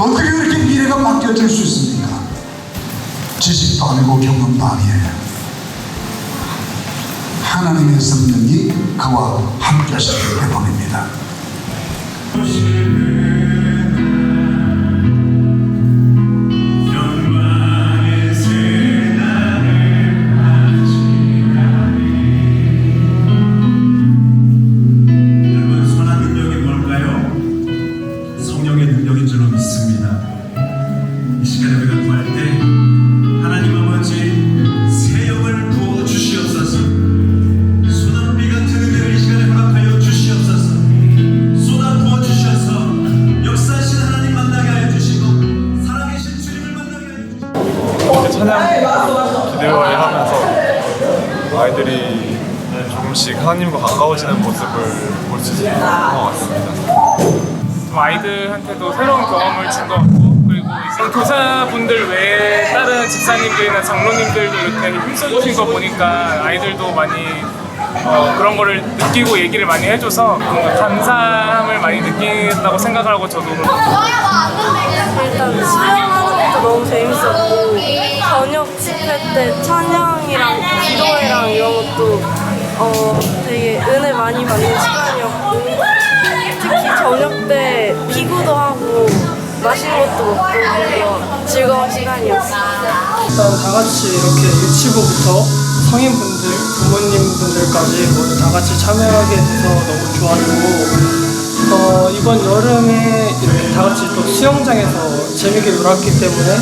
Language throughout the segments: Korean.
어떻게 그렇게 미래가 바뀌어질 수 있습니까? 지식도 아니고 경험도 아니에요. 하나님의 성령이 그와 함께 하시길 바랍니다. 아이들이 조금씩 하나님과 가까워지는 모습을 볼 수 있는 것 같습니다. 좀 아이들한테도 새로운 경험을 준 것 같고 그리고 이제 교사분들 외에 다른 집사님들이나 장로님들도 이렇게 힘써주신 거 보니까 아이들도 많이 어, 그런 거를 느끼고 얘기를 많이 해줘서 뭔가 감사함을 많이 느낀다고 생각하고 저도 일단 너무 재밌었고 저녁 집회 때 찬양이랑 기도회랑 이런 것도 어 되게 은혜 많이 받는 시간이었고 특히 저녁 때 기구도 하고 맛있는 것도 먹고 그래서 즐거운 시간이었어요. 일단 다 같이 이렇게 유치부부터 성인분들, 부모님분들까지 모두 다 같이 참여하게 돼서 너무 좋았고 어, 이번 또 수영장에서 재밌게 놀았기 때문에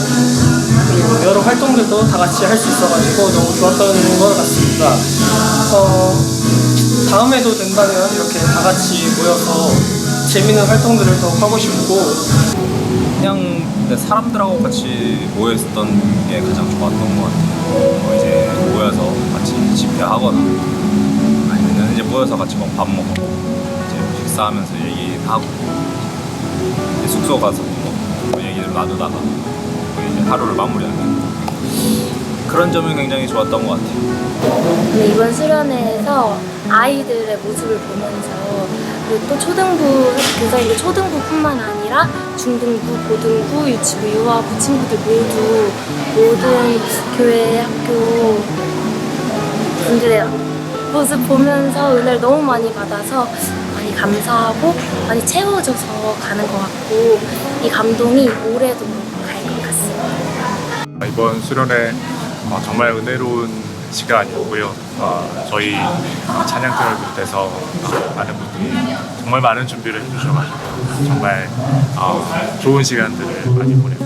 그리고 여러 활동들도 다 같이 할 수 있어가지고 너무 좋았던 것 같습니다. 어, 다음에도 된다면 이렇게 다 같이 모여서 재밌는 활동들을 더 하고 싶고 그냥 근데 사람들하고 같이 모여 있었던 게 가장 좋았던 것 같아요. 뭐 이제 모여서 같이 집회하거나 아니면 이제 모여서 같이 뭐밥 먹고 이제 식사하면서 얘기하고 이제 숙소 가서 뭐 얘기를 나누다가 이제 하루를 마무리하는 그런 점이 굉장히 좋았던 것 같아요. 네, 이번 수련회에서 아이들의 모습을 보면서 그리고 또 초등부 교사님들 초등부뿐만 아니라 중등부, 고등부, 유치부, 유아부 친구들 모두 모든 교회 학교 분들의 모습 보면서 은혜를 너무 많이 받아서 감사하고 많이 채워져서 가는 것 같고 이 감동이 올해도 갈 것 같습니다. 이번 수련회 어, 정말 은혜로운 시간이었고요. 어, 저희 찬양팀을 비롯해서 어, 많은 분들이 정말 많은 준비를 해주셔가지고 정말 어, 좋은 시간들을 많이 보냈고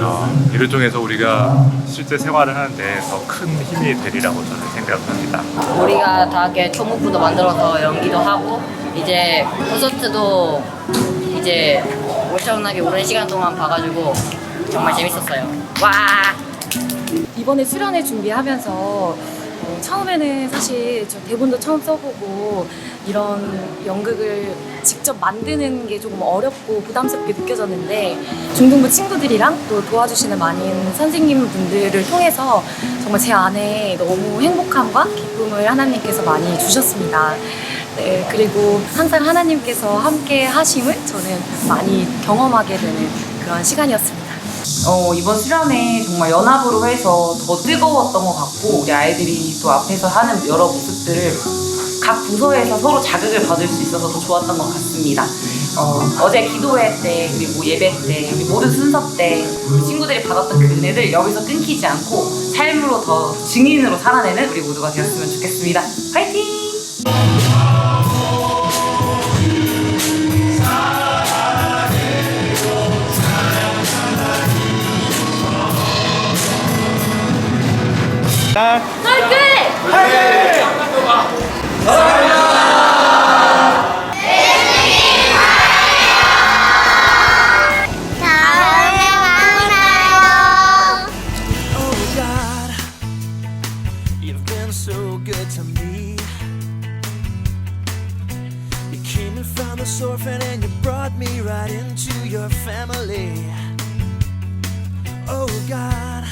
어, 이를 통해서 우리가 실제 생활을 하는데 더 큰 힘이 되리라고 저는 생각합니다. 우리가 다 이렇게 초목부도 만들어서 연기도 하고 이제 콘서트도 이제 엄청나게 오랜 시간 동안 봐가지고 정말 재밌었어요. 와! 이번에 수련회 준비하면서 어, 처음에는 사실 저 대본도 처음 써보고 이런 연극을 직접 만드는 게 조금 어렵고 부담스럽게 느껴졌는데 중등부 친구들이랑 또 도와주시는 많은 선생님 분들을 통해서 정말 제 안에 너무 행복함과 기쁨을 하나님께서 많이 주셨습니다. 네, 그리고 항상 하나님께서 함께 하심을 저는 많이 경험하게 되는 그런 시간이었습니다. 어, 이번 수련회 정말 연합으로 해서 더 뜨거웠던 것 같고 우리 아이들이 또 앞에서 하는 여러 모습들을 각 부서에서 서로 자극을 받을 수 있어서 더 좋았던 것 같습니다. 어, 제 기도회 때 그리고 예배 때 우리 모든 순서 때 우리 친구들이 받았던 그 은혜들 여기서 끊기지 않고 삶으로 더 증인으로 살아내는 우리 모두가 되었으면 좋겠습니다. 화이팅! 다음에 만나요. Oh God, you've been so good to me. You came and found this orphan and you brought me right into your family. Oh God,